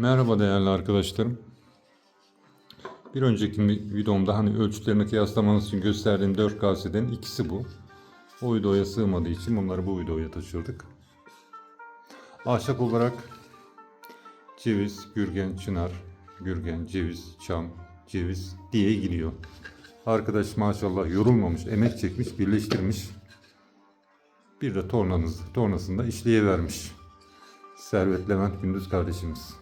Merhaba değerli arkadaşlarım. Bir önceki vi- videomda hani ölçülerini kıyaslamanız için gösterdiğim 4 kaseden ikisi bu. O videoya sığmadığı için bunları bu videoya taşırdık. Ahşap olarak ceviz, gürgen, çınar, gürgen, ceviz, çam, ceviz diye gidiyor. Arkadaş maşallah yorulmamış, emek çekmiş, birleştirmiş. Bir de tornanız, tornasında işleyivermiş. Servet Levent Gündüz kardeşimiz.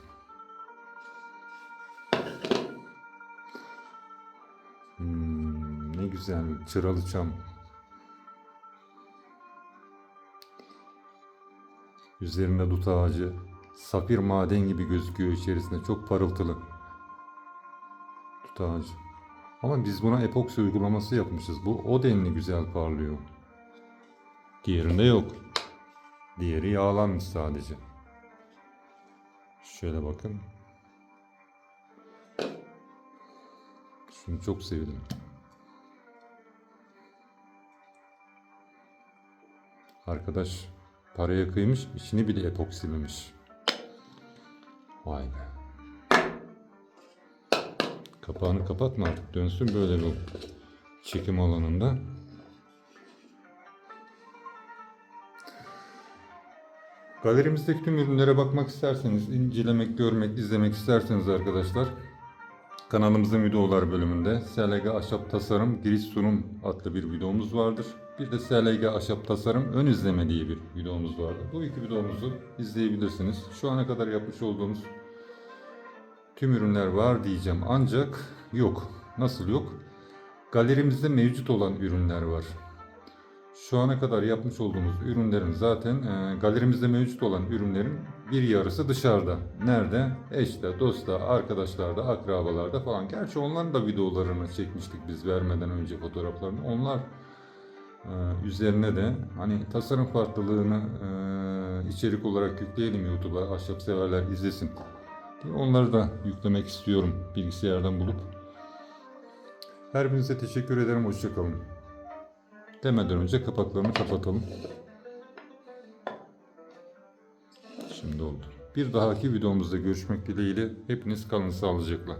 Ne güzel çıralı çam. Üzerinde dut ağacı. Safir maden gibi gözüküyor içerisinde. Çok parıltılı. Dut ağacı. Ama biz buna epoksi uygulaması yapmışız. Bu o denli güzel parlıyor. Diğerinde yok. Diğeri yağlanmış sadece. Şöyle bakın. Şunu çok sevdim. Arkadaş paraya kıymış, içini bile epoksilemiş. Vay be. Kapağını kapatma artık. Dönsün böyle bu çekim alanında. Galerimizdeki tüm ürünlere bakmak isterseniz, incelemek, görmek, izlemek isterseniz arkadaşlar kanalımızın videolar bölümünde SLG Ahşap Tasarım Giriş Sunum adlı bir videomuz vardır. Bir de SLG Ahşap Tasarım Ön İzleme diye bir videomuz vardır. Bu iki videomuzu izleyebilirsiniz. Şu ana kadar yapmış olduğumuz tüm ürünler var diyeceğim ancak yok. Nasıl yok? Galerimizde mevcut olan ürünler var. Şu ana kadar yapmış olduğumuz ürünlerin zaten e, galerimizde mevcut olan ürünlerin bir yarısı dışarıda. Nerede? Eşte, dosta, arkadaşlarda, akrabalarda falan. Gerçi onların da videolarını çekmiştik biz vermeden önce fotoğraflarını. Onlar üzerine de hani tasarım farklılığını e, içerik olarak yükleyelim YouTube'a. Ahşap severler izlesin. diye Onları da yüklemek istiyorum bilgisayardan bulup. Her birinize teşekkür ederim. Hoşçakalın. Demeden önce kapaklarını kapatalım. Şimdi oldu. Bir dahaki videomuzda görüşmek dileğiyle hepiniz kalın sağlıcakla.